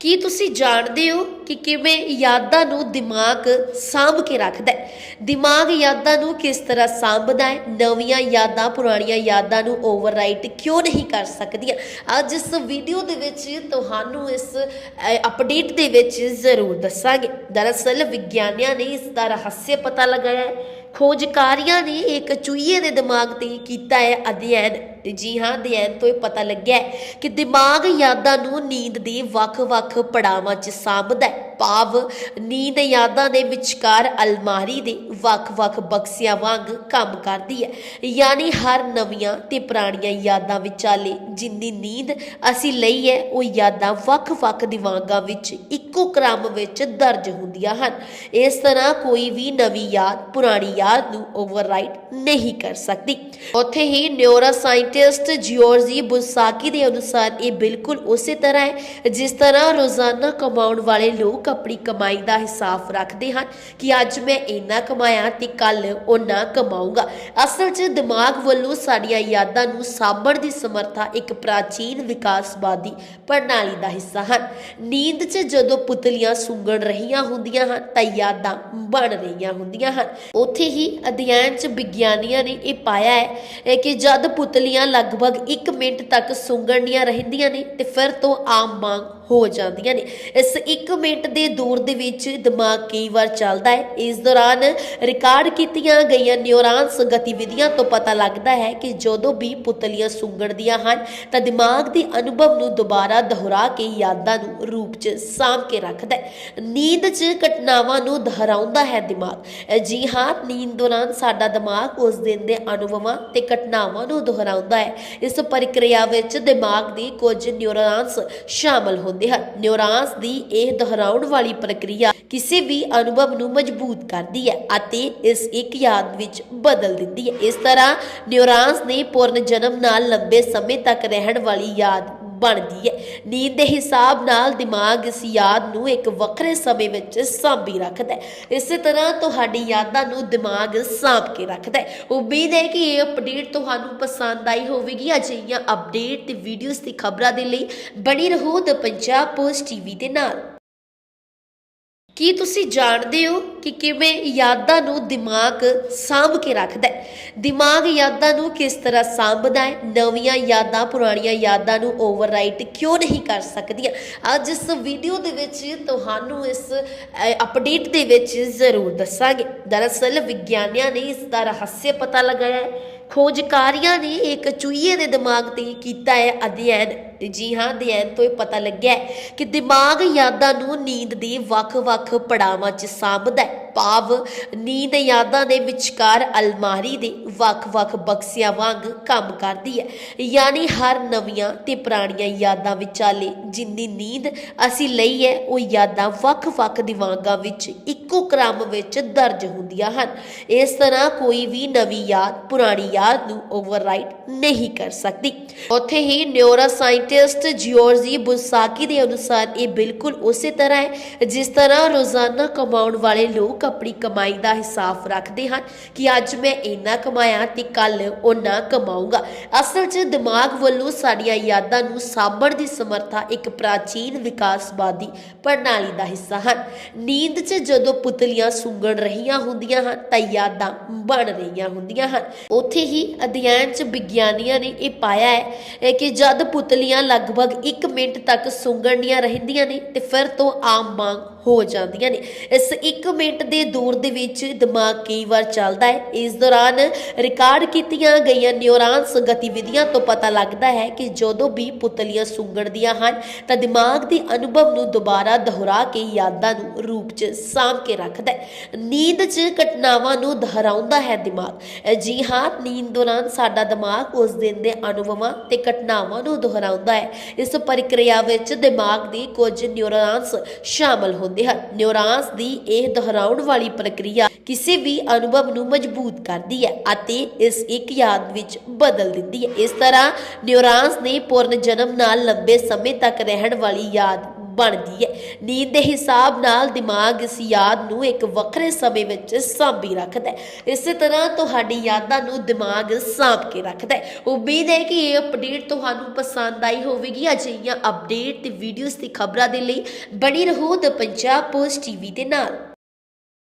ਕੀ ਤੁਸੀਂ ਜਾਣਦੇ ਹੋ ਕਿ ਕਿਵੇਂ ਯਾਦਾਂ ਨੂੰ ਦਿਮਾਗ ਸਾਂਭ ਕੇ ਰੱਖਦਾ ਹੈ? ਦਿਮਾਗ ਯਾਦਾਂ ਨੂੰ ਕਿਸ ਤਰ੍ਹਾਂ ਸਾਂਭਦਾ ਹੈ? ਨਵੀਆਂ ਯਾਦਾਂ, ਪੁਰਾਣੀਆਂ ਯਾਦਾਂ ਨੂੰ ਓਵਰਰਾਈਟ ਕਿਉਂ ਨਹੀਂ ਕਰ ਸਕਦੀਆਂ? ਅੱਜ ਇਸ ਵੀਡੀਓ ਦੇ ਵਿੱਚ ਤੁਹਾਨੂੰ ਇਸ ਅਪਡੇਟ ਦੇ ਵਿੱਚ ਜ਼ਰੂਰ ਦੱਸਾਂਗੇ। ਦਰਅਸਲ ਵਿਗਿਆਨੀਆਂ ਨੇ ਇਸ ਦਾ ਰਹੱਸ ਪਤਾ ਲਗਾਇਆ ਹੈ। ਖੋਜਕਾਰੀਆਂ ਨੇ ਇੱਕ ਚੂਹੀਏ ਦੇ ਦਿਮਾਗ ਤੇ ਕੀਤਾ ਹੈ ਅਧਿਐਨ। ਤੇ ਜੀ ਹਾਂ ਅਧਿਐਨ ਤੋਂ ਇਹ ਪਤਾ ਲੱਗਿਆ ਹੈ ਕਿ ਦਿਮਾਗ ਯਾਦਾਂ ਨੂੰ ਨੀਂਦ ਦੇ ਵੱਖ-ਵੱਖ ਪੜਾਵਾਂ 'ਚ ਸਾਂਭਦਾ ਹੈ। ਭਾਵ ਨੀਂਦ ਯਾਦਾਂ ਦੇ ਵਿਚਕਾਰ ਅਲਮਾਰੀ ਦੇ ਵੱਖ-ਵੱਖ ਬਕਸਿਆਂ ਵਾਂਗ ਕੰਮ ਕਰਦੀ ਹੈ। ਯਾਨੀ ਹਰ ਨਵੀਆਂ ਤੇ ਪੁਰਾਣੀਆਂ ਯਾਦਾਂ ਵਿਚਾਲੇ ਜਿੰਨੀ ਨੀਂਦ ਅਸੀਂ ਲਈ ਹੈ, ਉਹ ਯਾਦਾਂ ਵੱਖ-ਵੱਖ ਦਿਮਾਗਾਂ ਵਿੱਚ ਇੱਕੋ ਕ੍ਰਮ ਵਿੱਚ ਦਰਜ ਹੁੰਦੀਆਂ ਹਨ। ਇਸ ਤਰ੍ਹਾਂ ਕੋਈ ਵੀ ਨਵੀਂ ਯਾਦ, ਪੁਰਾਣੀ ਯਾਦ ਨੂੰ ਓਵਰਰਾਈਟ ਨਹੀਂ ਕਰ ਸਕਦੀ। ਉੱਥੇ ਹੀ ਨਿਊਰੋ ਸਾਇੰਟਿਸਟ ਜਿਓਰਜੀ ਬੁਸਾਕੀ ਦੇ ਅਨੁਸਾਰ ਇਹ ਬਿਲਕੁਲ ਉਸੇ ਤਰ੍ਹਾਂ ਹੈ, ਜਿਸ ਤਰ੍ਹਾਂ ਰੋਜ਼ਾਨਾ ਕਮਾਉਣ ਵਾਲੇ ਲੋਕ ਆਪਣੀ ਕਮਾਈ ਦਾ ਹਿਸਾਬ ਰੱਖਦੇ ਹਨ ਕਿ ਅੱਜ ਮੈਂ ਇੰਨਾ ਕਮਾਇਆ ਤੇ ਕੱਲ ਉਹਨਾਂ ਕਮਾਊਂਗਾ। ਅਸਲ 'ਚ ਦਿਮਾਗ ਵੱਲੋਂ ਸਾਡੀਆਂ ਯਾਦਾਂ ਨੂੰ ਸਾਂਭਣ ਦੀ ਸਮਰੱਥਾ ਇੱਕ ਪ੍ਰਾਚੀਨ ਵਿਕਾਸਵਾਦੀ ਪ੍ਰਣਾਲੀ ਦਾ ਹਿੱਸਾ ਹਨ। ਨੀਂਦ 'ਚ ਜਦੋਂ ਪੁਤਲੀਆਂ ਸੁੰਗੜ ਰਹੀਆਂ ਹੁੰਦੀਆਂ ਹਨ, ਤਾਂ ਯਾਦਾਂ ਬਣ ਰਹੀਆਂ ਹੁੰਦੀਆਂ ਹਨ। ਉੱਥੇ ਹੀ ਅਧਿਐਨ 'ਚ ਵਿਗਿਆਨੀਆਂ ਨੇ ਇਹ ਪਾਇਆ ਹੈ ਕਿ ਜਦ ਪੁਤਲੀਆਂ ਲਗਭਗ 1 ਮਿੰਟ ਤੱਕ ਸੁੰਗਣੀਆਂ ਰਹਿੰਦੀਆਂ ਨੇ ਤੇ ਫਿਰ ਤੋਂ ਆਮ ਵਾਂਗ ਹੋ ਜਾਂਦੀਆਂ ਨੇ। ਇਸ 1 ਮਿੰਟ ਦੇ ਦੂਰ ਦੇ ਵਿੱਚ ਦਿਮਾਗ ਕਈ ਵਾਰ ਚੱਲਦਾ ਹੈ। ਇਸ ਦੌਰਾਨ ਰਿਕਾਰਡ ਕੀਤੀਆਂ ਗਈਆਂ ਨਿਊਰਾਨਸ ਗਤੀਵਿਧੀਆਂ ਤੋਂ ਪਤਾ ਲੱਗਦਾ ਹੈ ਕਿ ਜਦੋਂ ਵੀ ਪੁਤਲੀਆਂ ਸੁੰਗੜਦੀਆਂ ਹਨ, ਤਾਂ ਦਿਮਾਗ ਦੇ ਅਨੁਭਵ ਨੂੰ ਦੁਬਾਰਾ ਦੁਹਰਾ ਕੇ ਯਾਦਾਂ ਨੂੰ ਰੂਪ 'ਚ ਸਾਂਭ ਕੇ ਰੱਖਦਾ ਹੈ। ਨੀਂਦ 'ਚ ਘਟਨਾਵਾਂ ਨੂੰ ਦੁਹਰਾਉਂਦਾ ਹੈ ਦਿਮਾਗ। ਜੀ ਹਾਂ ਨੀਂਦ ਦੌਰਾਨ ਸਾਡਾ ਦਿਮਾਗ ਉਸ ਦਿਨ ਦੇ ਅਨੁਭਵਾਂ ਤੇ ਘਟਨਾਵਾਂ ਨੂੰ ਦੁਹਰਾਉਂਦਾ ਹੈ। ਇਸ ਪ੍ਰਕਿਰਿਆ ਵਿੱਚ ਦਿਮਾਗ ਦੀ ਕੁਝ ਨਿਊਰਾਨਸ ਸ਼ਾਮਲ ਹੁੰਦੇ ਹਨ। ਨਿਊਰਾਨਸ ਦੀ ਇਹ ਦੁਹਰਾਉਣ ਵਾਲੀ ਪ੍ਰਕਿਰਿਆ ਕਿਸੇ ਵੀ ਅਨੁਭਵ ਨੂੰ ਮਜ਼ਬੂਤ ਕਰਦੀ ਹੈ ਅਤੇ ਇਸ ਇੱਕ ਯਾਦ ਵਿੱਚ ਬਦਲ ਦਿੰਦੀ ਹੈ। ਇਸ ਤਰ੍ਹਾਂ ਨਿਊਰਾਨਸ ਨੇ ਪੁਰਨ ਜਨਮ ਨਾਲ ਲੰਬੇ ਸਮੇਂ ਤੱਕ ਰਹਿਣ ਵਾਲੀ ਯਾਦ ਬਣਦੀ ਹੈ। ਨੀਂਦ ਦੇ ਹਿਸਾਬ ਨਾਲ ਦਿਮਾਗ ਇਸ ਯਾਦ ਨੂੰ ਇੱਕ ਵੱਖਰੇ ਸਮੇਂ ਵਿੱਚ ਸਾਂਭੀ ਰੱਖਦਾ ਹੈ। ਇਸੇ ਤਰ੍ਹਾਂ ਤੁਹਾਡੀ ਯਾਦਾਂ ਨੂੰ ਦਿਮਾਗ ਸਾਂਭ ਕੇ ਰੱਖਦਾ ਹੈ। ਉਮੀਦ ਹੈ ਕਿ ਇਹ ਅਪਡੇਟ ਤੁਹਾਨੂੰ ਪਸੰਦ ਆਈ ਹੋਵੇਗੀ। ਅਜਿਹੀਆਂ ਅਪਡੇਟ ਤੇ ਵੀਡੀਓਜ਼ ਤੇ ਖਬਰਾਂ ਦੇ ਲਈ ਬਣੀ ਰਹੋ ਦ ਪੰਜਾਬ ਪੋਸਟ ਟੀਵੀ ਦੇ ਨਾਲ। ਕੀ ਤੁਸੀਂ ਜਾਣਦੇ ਹੋ ਕਿ ਕਿਵੇਂ ਯਾਦਾਂ ਨੂੰ ਦਿਮਾਗ ਸਾਂਭ ਕੇ ਰੱਖਦਾ ਹੈ? ਦਿਮਾਗ ਯਾਦਾਂ ਨੂੰ ਕਿਸ ਤਰ੍ਹਾਂ ਸਾਂਭਦਾ ਹੈ? ਨਵੀਆਂ ਯਾਦਾਂ, ਪੁਰਾਣੀਆਂ ਯਾਦਾਂ ਨੂੰ ਓਵਰਰਾਈਟ ਕਿਉਂ ਨਹੀਂ ਕਰ ਸਕਦੀਆਂ? ਅੱਜ ਇਸ ਵੀਡੀਓ ਦੇ ਵਿੱਚ ਤੁਹਾਨੂੰ ਇਸ ਅਪਡੇਟ ਦੇ ਵਿੱਚ ਜ਼ਰੂਰ ਦੱਸਾਂਗੇ। ਦਰਅਸਲ ਵਿਗਿਆਨੀਆਂ ਨੇ ਇਸ ਦਾ ਰਹੱਸ ਪਤਾ ਲਗਾਇਆ ਹੈ। ਖੋਜਕਾਰੀਆਂ ਨੇ ਇੱਕ ਚੂਹੀਏ ਦੇ ਦਿਮਾਗ ਤੇ ਕੀਤਾ ਹੈ ਅਧਿਐਨ। ਤੇ ਜੀ ਹਾਂ ਅਧਿਐਨ ਤੋਂ ਇਹ ਪਤਾ ਲੱਗਿਆ ਹੈ ਕਿ ਦਿਮਾਗ ਯਾਦਾਂ ਨੂੰ ਨੀਂਦ ਦੇ ਵੱਖ-ਵੱਖ ਪੜਾਵਾਂ 'ਚ ਸਾਂਭਦਾ ਹੈ। ਭਾਵ ਨੀਂਦ ਯਾਦਾਂ ਦੇ ਵਿਚਕਾਰ ਅਲਮਾਰੀ ਦੇ ਵੱਖ-ਵੱਖ ਬਕਸਿਆਂ ਵਾਂਗ ਕੰਮ ਕਰਦੀ ਹੈ। ਯਾਨੀ ਹਰ ਨਵੀਆਂ ਤੇ ਪੁਰਾਣੀਆਂ ਯਾਦਾਂ ਵਿਚਾਲੇ ਜਿੰਨੀ ਨੀਂਦ ਅਸੀਂ ਲਈ ਹੈ, ਉਹ ਯਾਦਾਂ ਵੱਖ-ਵੱਖ ਦਿਮਾਗਾਂ ਵਿੱਚ, ਇੱਕੋ ਕ੍ਰਮ ਵਿੱਚ ਦਰਜ ਹੁੰਦੀਆਂ ਹਨ। ਇਸ ਤਰ੍ਹਾਂ ਕੋਈ ਵੀ ਨਵੀਂ ਯਾਦ, ਪੁਰਾਣੀ ਯਾਦ ਨੂੰ ਓਵਰਰਾਈਟ ਨਹੀਂ ਕਰ ਸਕਦੀ। ਉੱਥੇ ਹੀ ਨਿਊਰੋ ਸਾਇੰਟਿਸਟ ਜਿਓਰਜੀ ਬੁਸਾਕੀ ਦੇ ਅਨੁਸਾਰ ਇਹ ਬਿਲਕੁਲ ਉਸੇ ਤਰ੍ਹਾਂ ਹੈ ਜਿਸ ਤਰ੍ਹਾਂ ਰੋਜ਼ਾਨਾ ਕਮਾਉਣ ਵਾਲੇ ਲੋਕ ਆਪਣੀ ਕਮਾਈ ਦਾ ਹਿਸਾਬ ਰੱਖਦੇ ਹਨ ਕਿ ਅੱਜ ਮੈਂ ਇੰਨਾ ਕਮਾਇਆ ਤੇ ਕੱਲ ਉਹਨਾਂ ਕਮਾਊਂਗਾ। ਅਸਲ 'ਚ ਦਿਮਾਗ ਵੱਲੋਂ ਸਾਡੀਆਂ ਯਾਦਾਂ ਨੂੰ ਸਾਂਭਣ ਦੀ ਸਮਰੱਥਾ ਇੱਕ ਪ੍ਰਾਚੀਨ ਵਿਕਾਸਵਾਦੀ ਪ੍ਰਣਾਲੀ ਦਾ ਹਿੱਸਾ ਹਨ। ਨੀਂਦ 'ਚ ਜਦੋਂ ਪੁਤਲੀਆਂ ਸੁੰਗੜ ਰਹੀਆਂ ਹੁੰਦੀਆਂ ਹਨ ਤਾਂ ਯਾਦਾਂ ਬਣ ਰਹੀਆਂ ਹੁੰਦੀਆਂ ਹਨ। ਉੱਥੇ ਹੀ ਅਧਿਐਨ 'ਚ ਵਿਗਿਆਨੀਆਂ ਨੇ ਇਹ ਪਾਇਆ ਹੈ ਕਿ ਜਦ ਪੁਤਲੀਆਂ ਲਗਭਗ 1 ਮਿੰਟ ਤੱਕ ਸੁੰਗੜਨੀਆਂ ਰਹਿੰਦੀਆਂ ਨੇ ਤੇ ਫਿਰ ਤੋਂ ਆਮ ਵਾਂਗ ਹੋ ਜਾਂਦੀਆਂ ਨੇ। ਇਸ 1 ਮਿੰਟ ਦੇ ਦੂਰ ਦੇ ਵਿੱਚ ਦਿਮਾਗ ਕਈ ਵਾਰ ਚੱਲਦਾ ਹੈ। ਇਸ ਦੌਰਾਨ ਰਿਕਾਰਡ ਕੀਤੀਆਂ ਗਈਆਂ ਨਿਊਰਾਨਸ ਗਤੀਵਿਧੀਆਂ ਤੋਂ ਪਤਾ ਲੱਗਦਾ ਹੈ ਕਿ ਜਦੋਂ ਵੀ ਪੁਤਲੀਆਂ ਸੁੰਗੜਦੀਆਂ ਹਨ, ਤਾਂ ਦਿਮਾਗ ਦੇ ਅਨੁਭਵ ਨੂੰ ਦੁਬਾਰਾ ਦੁਹਰਾ ਕੇ ਯਾਦਾਂ ਨੂੰ ਰੂਪ 'ਚ ਸਾਂਭ ਕੇ ਰੱਖਦਾ ਹੈ। ਨੀਂਦ 'ਚ ਘਟਨਾਵਾਂ ਨੂੰ ਦੁਹਰਾਉਂਦਾ ਹੈ ਦਿਮਾਗ। ਜੀ ਹਾਂ, ਨੀਂਦ ਦੌਰਾਨ ਸਾਡਾ ਦਿਮਾਗ ਉਸ ਦਿਨ ਦੇ ਅਨੁਭਵਾਂ ਤੇ ਘਟਨਾਵਾਂ ਨੂੰ ਦੁਹਰਾਉਂਦਾ ਹੈ। ਇਸ ਪ੍ਰਕਿਰਿਆ ਵਿੱਚ ਦਿਮਾਗ ਦੀ ਕੁਝ ਨਿਊਰਾਨਸ ਸ਼ਾਮਲ ਹੁੰਦੇ ਹਨ। ਨਿਊਰਾਨਸ ਦੀ ਇਹ ਦੁਹਰਾਉਣ ਵਾਲੀ ਪ੍ਰਕਿਰਿਆ ਕਿਸੇ ਵੀ ਅਨੁਭਵ ਨੂੰ ਮਜ਼ਬੂਤ ਕਰਦੀ ਹੈ ਅਤੇ ਇਸ ਇੱਕ ਯਾਦ ਵਿੱਚ ਬਦਲ ਦਿੰਦੀ ਹੈ। ਇਸ ਤਰ੍ਹਾਂ ਨਿਊਰਾਨਸ ਨੇ ਪੁਰਨ ਜਨਮ ਨਾਲ ਲੰਬੇ ਸਮੇਂ ਤੱਕ ਰਹਿਣ ਵਾਲੀ ਯਾਦ ਬਣਦੀ ਹੈ। ਨੀਂਦ ਦੇ ਹਿਸਾਬ ਨਾਲ ਦਿਮਾਗ ਇਸ ਯਾਦ ਨੂੰ ਇੱਕ ਵੱਖਰੇ ਸਮੇਂ ਵਿੱਚ ਸਾਂਭੀ ਰੱਖਦਾ ਹੈ। ਇਸੇ ਤਰ੍ਹਾਂ ਤੁਹਾਡੀ ਯਾਦਾਂ ਨੂੰ ਦਿਮਾਗ ਸਾਂਭ ਕੇ ਰੱਖਦਾ ਹੈ। ਉਮੀਦ ਹੈ ਕਿ ਇਹ ਅਪਡੇਟ ਤੁਹਾਨੂੰ ਪਸੰਦ ਆਈ ਹੋਵੇਗੀ। ਅਜਿਹੀਆਂ ਅਪਡੇਟ ਤੇ ਵੀਡੀਓਜ਼ ਦੀ ਖਬਰਾਂ ਦੇ ਲਈ ਬਣੀ ਰਹੋ ਦ ਪੰਜਾਬ ਪੋਸਟ ਟੀਵੀ ਦੇ ਨਾਲ।